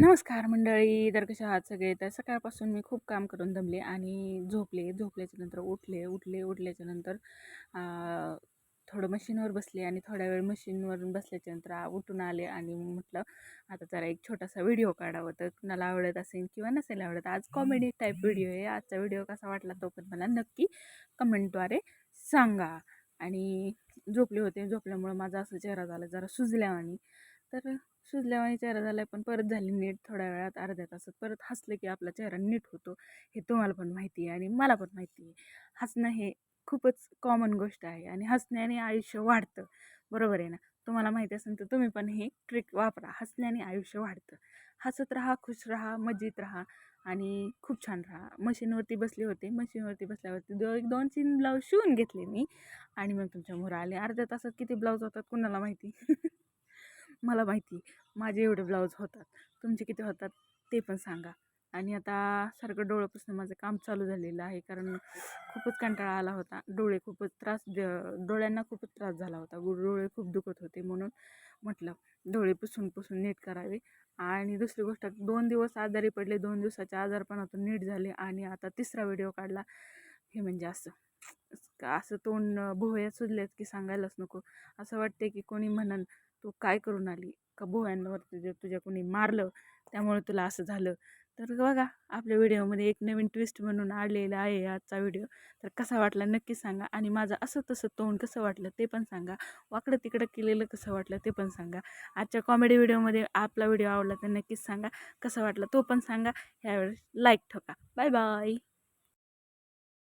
नमस्कार मंडळी तर कशा आहात सगळे? तर सकाळपासून मी खूप काम करून दमले आणि झोपले. झोपल्याच्या नंतर उठले उठले उठल्याच्या नंतर थोडं मशीनवर बसले आणि थोड्या वेळ मशीनवर बसल्याच्या नंतर उठून आले आणि म्हटलं आता जरा एक छोटासा व्हिडिओ काढावं. तर कुणाला आवडत असेल किंवा नसेल आवडत आज कॉमेडी टाईप व्हिडिओ आहे. आजचा व्हिडिओ कसा वाटला तो पण मला नक्की कमेंटद्वारे सांगा. आणि झोपले होते. झोपल्यामुळं माझा असं चेहरा झाला जरा सुजल्या आणि तर सुजल्यावानी चेहरा झाला पण परत झाली नीट थोड्या वेळात अर्ध्या तासात. परत हसलं की आपला चेहरा नीट होतो हे तुम्हाला पण माहिती आहे आणि मला पण माहिती आहे. हसणं हे खूपच कॉमन गोष्ट आहे आणि हसण्याने आयुष्य वाढतं. बरोबर आहे ना? तुम्हाला माहिती असेल तर तुम्ही पण हे ट्रिक वापरा. हसण्याने आयुष्य वाढतं. हसत राहा खुश राहा मजेत राहा आणि खूप छान राहा. मशीनवरती बसले होते. मशीनवरती बसल्यावरती दो एक दोन तीन ब्लाऊज शिवून घेतले मी आणि मग तुमच्यामुळं आले. अर्ध्या तासात किती ब्लाऊज होतात कुणाला माहिती? मला माहिती. माझे एवढे ब्लाऊज होतात. तुमचे किती होतात ते पण सांगा. आणि आता सारखं डोळ्यापासून माझं काम चालू झालेलं आहे. कारण खूपच कंटाळा आला होता. डोळे खूपच त्रास द- डोळ्यांना खूपच त्रास झाला होता. गु- डोळे खूप दुखत होते म्हणून म्हटलं डोळे पुसून पुसून नीट करावे. आणि दुसरी गोष्ट दोन दिवस आजारी पडले. दोन दिवसाच्या आजारपणातून नीट झाले. आणि आता तिसरा व्हिडिओ काढला. हे म्हणजे असं. असं तोंड भुवया सुजल्यात की सांगायलाच नको. असं वाटते की कोणी म्हणन तू काय करून आली? का भुवयांवर तुझ्या तुझ्या कोणी मारलं त्यामुळे तुला असं झालं? तर बघा आपल्या व्हिडिओमध्ये एक नवीन ट्विस्ट म्हणून आलेला आहे आजचा व्हिडिओ. तर कसा वाटला नक्की सांगा आणि माझं असं तसं तोंड कसं वाटलं ते पण सांगा. वाकडं तिकडं केलेलं कसं वाटलं ते पण सांगा. आजच्या कॉमेडी व्हिडिओमध्ये आपला व्हिडिओ आवडला तर नक्कीच सांगा. कसा वाटला तो पण सांगा. ह्यावेळेस लाईक ठोका बाय बाय